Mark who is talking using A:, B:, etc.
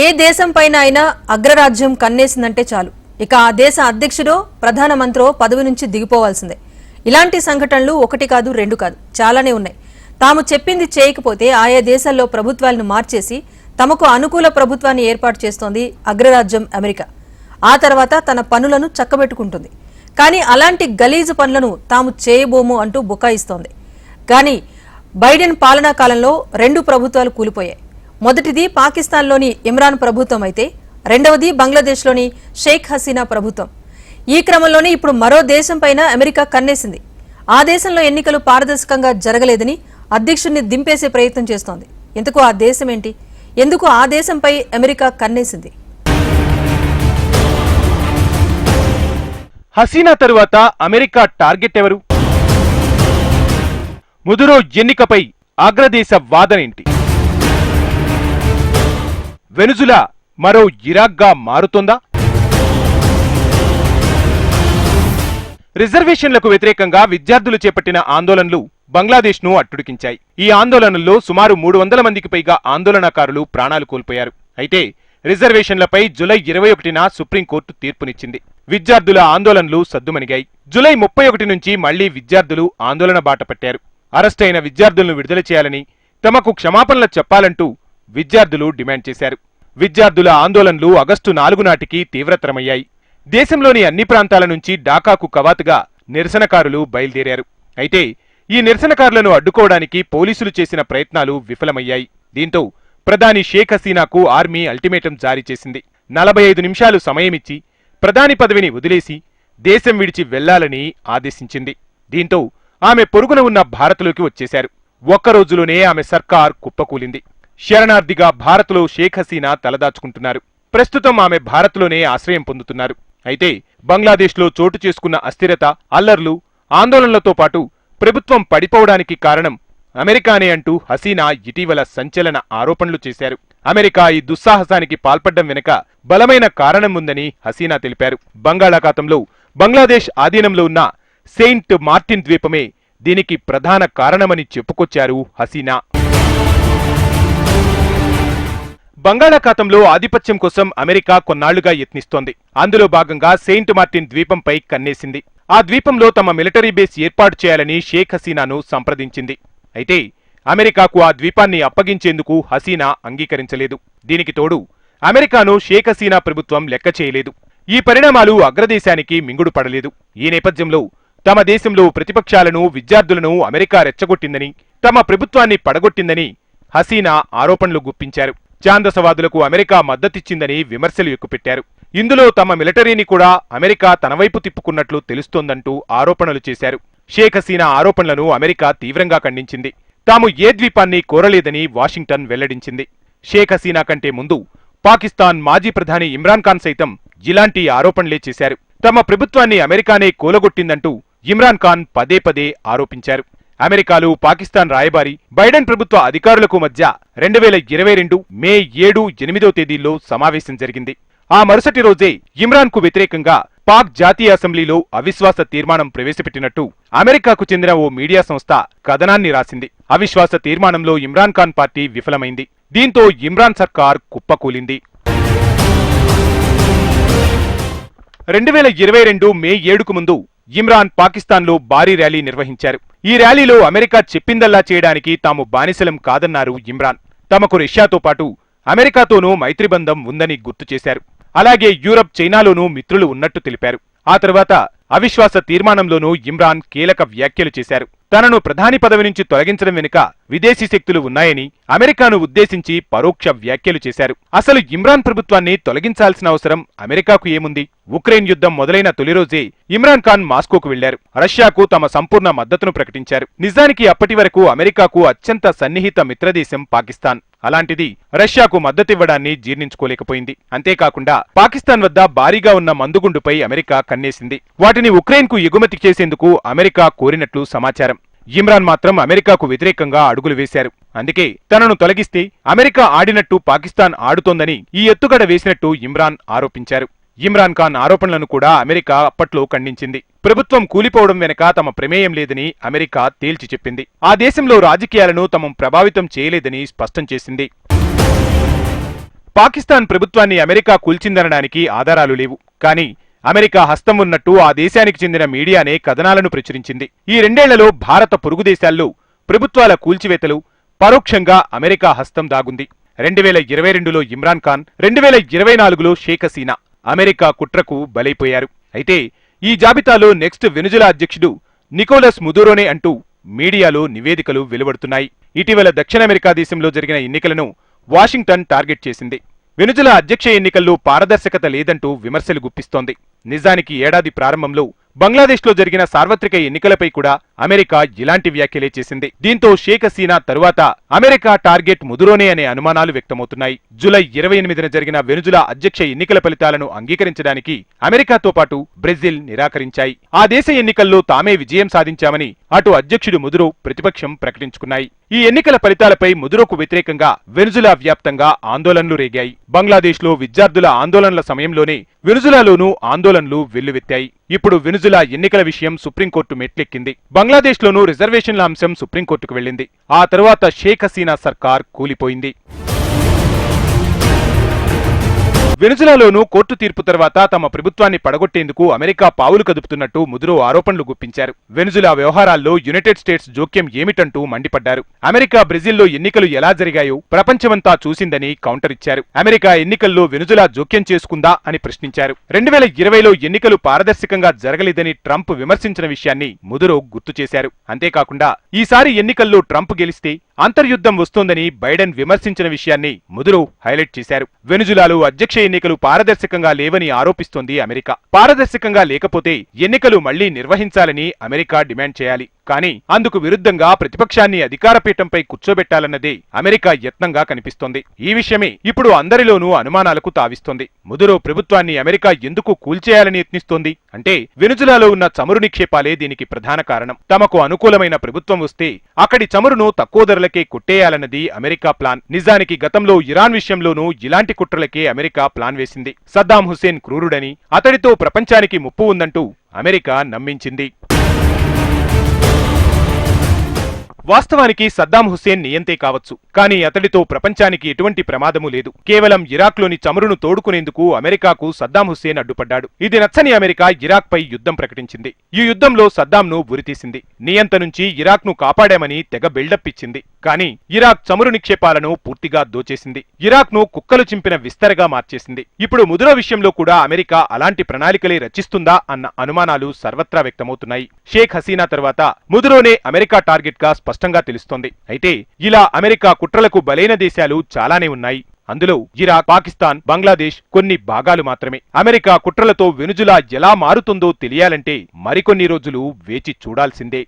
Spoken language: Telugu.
A: ఏ దేశంపైన అయినా అగ్రరాజ్యం కన్నేసిందంటే చాలు ఇక ఆ దేశ అధ్యక్షుడో ప్రధానమంత్రో పదవి నుంచి దిగిపోవాల్సిందే ఇలాంటి సంఘటనలు ఒకటి కాదు రెండు కాదు చాలానే ఉన్నాయి తాము చెప్పింది చేయకపోతే ఆయా దేశాల్లో ప్రభుత్వాలను మార్చేసి తమకు అనుకూల ప్రభుత్వాన్ని ఏర్పాటు చేస్తోంది అగ్రరాజ్యం అమెరికా ఆ తర్వాత తన పనులను చక్కబెట్టుకుంటుంది కానీ అలాంటి గలీజు పనులను తాము చేయబోము అంటూ బుకాయిస్తోంది కానీ బైడెన్ పాలనా కాలంలో రెండు ప్రభుత్వాలు కూలిపోయాయి మొదటిది పాకిస్తాన్లోని ఇమ్రాన్ ప్రభుత్వం అయితే రెండవది బంగ్లాదేశ్లోని షేక్ హసీనా ప్రభుత్వం ఈ క్రమంలోనే ఇప్పుడు మరో దేశంపైన అమెరికా కన్నేసింది ఆ దేశంలో ఎన్నికలు పారదర్శకంగా జరగలేదని అధ్యక్షుడిని దింపేసే ప్రయత్నం చేస్తోంది ఎందుకు ఆ దేశం ఏంటి ఎందుకు ఆ దేశంపై అమెరికా కన్నేసింది
B: హసీనా తరువాత అమెరికా టార్గెట్ ఎవరు ముదురో ఎన్నికపై అగ్రదేశ వాదనేంటి వెనుజులా మరో ఇరాక్గా మారుతుందా రిజర్వేషన్లకు వ్యతిరేకంగా విద్యార్థులు చేపట్టిన ఆందోళనలు బంగ్లాదేశ్ను అట్టుడికించాయి ఈ ఆందోళనల్లో సుమారు మూడు వందల మందికి పైగా ఆందోళనకారులు ప్రాణాలు కోల్పోయారు అయితే రిజర్వేషన్లపై జులై ఇరవై ఒకటిన సుప్రీంకోర్టు తీర్పునిచ్చింది విద్యార్థుల ఆందోళనలు సద్దుమణిగాయి జులై ముప్పై ఒకటి నుంచి మళ్లీ విద్యార్థులు ఆందోళన బాట పట్టారు అరెస్టైన విద్యార్థులను విడుదల చేయాలని తమకు క్షమాపణలు చెప్పాలంటూ విద్యార్థులు డిమాండ్ చేశారు విద్యార్థుల ఆందోళనలు ఆగస్టు నాలుగు నాటికి తీవ్రతరమయ్యాయి దేశంలోని అన్ని ప్రాంతాల నుంచి ఢాకాకు కవాతుగా నిరసనకారులు బయలుదేరారు అయితే ఈ నిరసనకారులను అడ్డుకోవడానికి పోలీసులు చేసిన ప్రయత్నాలు విఫలమయ్యాయి దీంతో ప్రధాని షేక్ హసీనాకు ఆర్మీ అల్టిమేటం జారీ చేసింది నలభై ఐదు నిమిషాలు సమయమిచ్చి ప్రధాని పదవిని వదిలేసి దేశం విడిచి వెళ్లాలని ఆదేశించింది దీంతో ఆమె పొరుగున ఉన్న భారత్లోకి వచ్చేశారు ఒక్కరోజులోనే ఆమె సర్కార్ కుప్పకూలింది శరణార్థిగా భారత్లో షేక్ హసీనా తలదాచుకుంటున్నారు ప్రస్తుతం ఆమె భారత్లోనే ఆశ్రయం పొందుతున్నారు అయితే బంగ్లాదేశ్లో చోటు చేసుకున్న అస్థిరత అల్లర్లు ఆందోళనలతో పాటు ప్రభుత్వం పడిపోవడానికి కారణం అమెరికానే అంటూ హసీనా ఇటీవల సంచలన ఆరోపణలు చేశారు అమెరికా ఈ దుస్సాహసానికి పాల్పడ్డం వెనుక బలమైన కారణం ఉందని హసీనా తెలిపారు బంగాళాఖాతంలో బంగ్లాదేశ్ ఆధీనంలో ఉన్న సెయింట్ మార్టిన్ ద్వీపమే దీనికి ప్రధాన కారణమని చెప్పుకొచ్చారు హసీనా బంగాళాఖాతంలో ఆధిపత్యం కోసం అమెరికా కొన్నాళ్లుగా యత్నిస్తోంది అందులో భాగంగా సెయింట్ మార్టిన్ ద్వీపంపై కన్నేసింది ఆ ద్వీపంలో తమ మిలిటరీ బేస్ ఏర్పాటు చేయాలని షేక్ హసీనాను సంప్రదించింది అయితే అమెరికాకు ఆ ద్వీపాన్ని అప్పగించేందుకు హసీనా అంగీకరించలేదు దీనికి తోడు అమెరికాను షేక్ హసీనా ప్రభుత్వం లెక్క చేయలేదు ఈ పరిణామాలు అగ్రదేశానికి మింగుడు పడలేదు ఈ నేపథ్యంలో తమ దేశంలో ప్రతిపక్షాలను విద్యార్థులను అమెరికా రెచ్చగొట్టిందని తమ ప్రభుత్వాన్ని పడగొట్టిందని హసీనా ఆరోపణలు గుప్పించారు ఛాందసవాదులకు అమెరికా మద్దతిచ్చిందని విమర్శలు ఎక్కుపెట్టారు ఇందులో తమ మిలిటరీని కూడా అమెరికా తనవైపు తిప్పుకున్నట్లు తెలుస్తోందంటూ ఆరోపణలు చేశారు షేక్ హసీనా ఆరోపణలను అమెరికా తీవ్రంగా ఖండించింది తాము ఏ ద్వీపాన్ని కోరలేదని వాషింగ్టన్ వెల్లడించింది షేక్ హసీనా కంటే ముందు పాకిస్తాన్ మాజీ ప్రధాని ఇమ్రాన్ ఖాన్ సైతం ఇలాంటి ఆరోపణలే చేశారు తమ ప్రభుత్వాన్ని అమెరికానే కూలగొట్టిందంటూ ఇమ్రాన్ ఖాన్ పదే పదే ఆరోపించారు అమెరికాలు పాకిస్తాన్ రాయబారి బైడెన్ ప్రభుత్వ అధికారులకు మధ్య రెండు వేల ఇరవై రెండు మే ఏడు ఎనిమిదో తేదీల్లో సమావేశం జరిగింది ఆ మరుసటి రోజే ఇమ్రాన్ కు వ్యతిరేకంగా పాక్ జాతీయ అసెంబ్లీలో అవిశ్వాస తీర్మానం ప్రవేశపెట్టినట్టు అమెరికాకు చెందిన ఓ మీడియా సంస్థ కథనాన్ని రాసింది అవిశ్వాస తీర్మానంలో ఇమ్రాన్ ఖాన్ పార్టీ విఫలమైంది దీంతో ఇమ్రాన్ సర్కార్ కుప్పకూలింది రెండు వేల ఇరవై రెండు మే ఏడుకు ముందు ఇమ్రాన్ పాకిస్తాన్లో భారీ ర్యాలీ నిర్వహించారు ఈ ర్యాలీలో అమెరికా చెప్పిందల్లా చేయడానికి తాము బానిసలం కాదన్నారు ఇమ్రాన్ తమకు రష్యాతో పాటు అమెరికాతోనూ మైత్రిబంధం ఉందని గుర్తు చేశారు అలాగే యూరప్ చైనాలోనూ మిత్రులు ఉన్నట్టు తెలిపారు ఆ తర్వాత అవిశ్వాస తీర్మానంలోనూ ఇమ్రాన్ కీలక వ్యాఖ్యలు చేశారు తనను ప్రధాని పదవి నుంచి తొలగించడం వెనుక విదేశీ శక్తులు ఉన్నాయని అమెరికాను ఉద్దేశించి పరోక్ష వ్యాఖ్యలు చేశారు అసలు ఇమ్రాన్ ప్రభుత్వాన్ని తొలగించాల్సిన అవసరం అమెరికాకు ఏముంది ఉక్రెయిన్ యుద్ధం మొదలైన తొలి రోజే ఇమ్రాన్ ఖాన్ మాస్కోకు వెళ్లారు రష్యాకు తమ సంపూర్ణ మద్దతును ప్రకటించారు నిజానికి అప్పటి వరకు అమెరికాకు అత్యంత సన్నిహిత మిత్రదేశం పాకిస్తాన్ అలాంటిది రష్యాకు మద్దతివ్వడాన్ని జీర్ణించుకోలేకపోయింది అంతేకాకుండా పాకిస్తాన్ వద్ద భారీగా ఉన్న మందుగుండుపై అమెరికా కన్నేసింది వాటిని ఉక్రెయిన్కు ఎగుమతి చేసేందుకు అమెరికా కోరినట్లు సమాచారం ఇమ్రాన్ మాత్రం అమెరికాకు వ్యతిరేకంగా అడుగులు వేశారు అందుకే తనను తొలగిస్తే అమెరికా ఆడినట్టు పాకిస్తాన్ ఆడుతోందని ఈ ఎత్తుగడ వేసినట్టు ఇమ్రాన్ ఆరోపించారు ఇమ్రాన్ ఖాన్ ఆరోపణలను కూడా అమెరికా అప్పట్లో ఖండించింది ప్రభుత్వం కూలిపోవడం వెనక తమ ప్రమేయం లేదని అమెరికా తేల్చి చెప్పింది ఆ దేశంలో రాజకీయాలను తమ ప్రభావితం చేయలేదని స్పష్టం చేసింది పాకిస్తాన్ ప్రభుత్వాన్ని అమెరికా కూల్చిందనడానికి ఆధారాలు లేవు కానీ అమెరికా హస్తం ఉన్నట్టు ఆ దేశానికి చెందిన మీడియానే కథనాలను ప్రచురించింది ఈ రెండేళ్లలో భారత పొరుగు దేశాల్లో ప్రభుత్వాల కూల్చివేతలు పరోక్షంగా అమెరికా హస్తం దాగుంది రెండు వేల ఇరవై రెండులో ఇమ్రాన్ ఖాన్ రెండు వేల ఇరవై నాలుగులో షేక్ హసీనా అమెరికా కుట్రకు బలైపోయారు అయితే ఈ జాబితాలో నెక్స్ట్ వెనుజులా అధ్యక్షుడు నికోలస్ ముదురోనే అంటూ మీడియాలో నివేదికలు వెలువడుతున్నాయి ఇటీవల దక్షిణ అమెరికా దేశంలో జరిగిన ఎన్నికలను వాషింగ్టన్ టార్గెట్ చేసింది వెనుజులా అధ్యక్ష ఎన్నికల్లో పారదర్శకత లేదంటూ విమర్శలు గుప్పిస్తోంది నిజానికి ఏడాది ప్రారంభంలో బంగ్లాదేశ్లో జరిగిన సార్వత్రిక ఎన్నికలపై కూడా అమెరికా ఇలాంటి వ్యాఖ్యలే చేసింది దీంతో షేక్ హసీనా తరువాత అమెరికా టార్గెట్ ముదురోనే అనే అనుమానాలు వ్యక్తమవుతున్నాయి జులై ఇరవై ఎనిమిదిన జరిగిన వెనుజులా అధ్యక్ష ఎన్నికల ఫలితాలను అంగీకరించడానికి అమెరికాతో పాటు బ్రెజిల్ నిరాకరించాయి ఆ దేశ ఎన్నికల్లో తామే విజయం సాధించామని అటు అధ్యక్షుడు ముదురో ప్రతిపక్షం ప్రకటించుకున్నాయి ఈ ఎన్నికల ఫలితాలపై ముదురుకు వ్యతిరేకంగా వెనుజులా వ్యాప్తంగా ఆందోళనలు రేగాయి బంగ్లాదేశ్లో విద్యార్థుల ఆందోళనల సమయంలోనే వెనుజులాలోనూ ఆందోళనలు వెల్లువెత్తాయి ఇప్పుడు వెనుజులా రోజుల ఎన్నికల విషయం సుప్రీంకోర్టు మెట్లెక్కింది బంగ్లాదేశ్లోనూ రిజర్వేషన్ల అంశం సుప్రీంకోర్టుకు వెళ్లింది ఆ తరువాత షేక్ హసీనా సర్కార్ కూలిపోయింది వెనుజులాలోను కోర్టు తీర్పు తర్వాత తమ ప్రభుత్వాన్ని పడగొట్టేందుకు అమెరికా పావులు కదుపుతున్నట్టు ముదురో ఆరోపణలు గుప్పించారు వెనుజులా వ్యవహారాల్లో యునైటెడ్ స్టేట్స్ జోక్యం ఏమిటంటూ మండిపడ్డారు అమెరికా బ్రెజిల్లో ఎన్నికలు ఎలా జరిగాయో ప్రపంచమంతా చూసిందని కౌంటర్ ఇచ్చారు అమెరికా ఎన్నికల్లో వెనుజులా జోక్యం చేసుకుందా అని ప్రశ్నించారు రెండు వేల ఇరవైలో ఎన్నికలు పారదర్శకంగా జరగలేదని ట్రంప్ విమర్శించిన విషయాన్ని ముదురో గుర్తు చేశారు అంతేకాకుండా ఈసారి ఎన్నికల్లో ట్రంప్ గెలిస్తే అంతర్యుద్ధం వస్తోందని బైడెన్ విమర్శించిన విషయాన్ని ముదురో హైలైట్ చేశారు వెనుజులాలో అధ్యక్ష ఎన్నికలు పారదర్శకంగా లేవని ఆరోపిస్తోంది అమెరికా పారదర్శకంగా లేకపోతే ఎన్నికలు మళ్లీ నిర్వహించాలని అమెరికా డిమాండ్ చేయాలి కానీ అందుకు విరుద్ధంగా ప్రతిపక్షాన్ని అధికారపీఠంపై కూర్చోబెట్టాలన్నదే అమెరికా యత్నంగా కనిపిస్తోంది ఈ విషయమే ఇప్పుడు అందరిలోనూ అనుమానాలకు తావిస్తోంది ముదురో ప్రభుత్వాన్ని అమెరికా ఎందుకు కూల్చేయాలని యత్నిస్తోంది అంటే వెనుజులాలో ఉన్న చమురు నిక్షేపాలే దీనికి ప్రధాన కారణం తమకు అనుకూలమైన ప్రభుత్వం వస్తే అక్కడి చమురును తక్కువ ధరలకే కొట్టేయాలన్నది అమెరికా ప్లాన్ నిజానికి గతంలో ఇరాన్ విషయంలోనూ ఇలాంటి కుట్రలకే అమెరికా ప్లాన్ వేసింది సద్దాం హుసేన్ క్రూరుడని అతడితో ప్రపంచానికి ముప్పు ఉందంటూ అమెరికా నమ్మించింది వాస్తవానికి సద్దాం హుస్సేన్ నియంతే కావచ్చు కానీ అతడితో ప్రపంచానికి ఎటువంటి ప్రమాదము లేదు కేవలం ఇరాక్లోని చమురును తోడుకునేందుకు అమెరికాకు సద్దాం హుస్సేన్ అడ్డుపడ్డాడు ఇది నచ్చని అమెరికా ఇరాక్ పై యుద్ధం ప్రకటించింది ఈ యుద్ధంలో సద్దాంను ఉరితీసింది నియంత నుంచి ఇరాక్ను కాపాడామని తెగ బిల్డప్ ఇచ్చింది కానీ ఇరాక్ చమురు నిక్షేపాలను పూర్తిగా దోచేసింది ఇరాక్ను కుక్కలు చింపిన విస్తరగా మార్చేసింది ఇప్పుడు ముదుర విషయంలో కూడా అమెరికా అలాంటి ప్రణాళికలే రచిస్తుందా అన్న అనుమానాలు సర్వత్రా వ్యక్తమవుతున్నాయి షేక్ హసీనా తర్వాత ముదురోనే అమెరికా టార్గెట్గా స్పష్టంగా తెలుస్తోంది అయితే ఇలా అమెరికా కుట్రలకు బలైన దేశాలు చాలానే ఉన్నాయి అందులో ఇరాక్ పాకిస్తాన్ బంగ్లాదేశ్ కొన్ని భాగాలు మాత్రమే అమెరికా కుట్రలతో వెనుజులా ఎలా మారుతుందో తెలియాలంటే మరికొన్ని రోజులు వేచి చూడాల్సిందే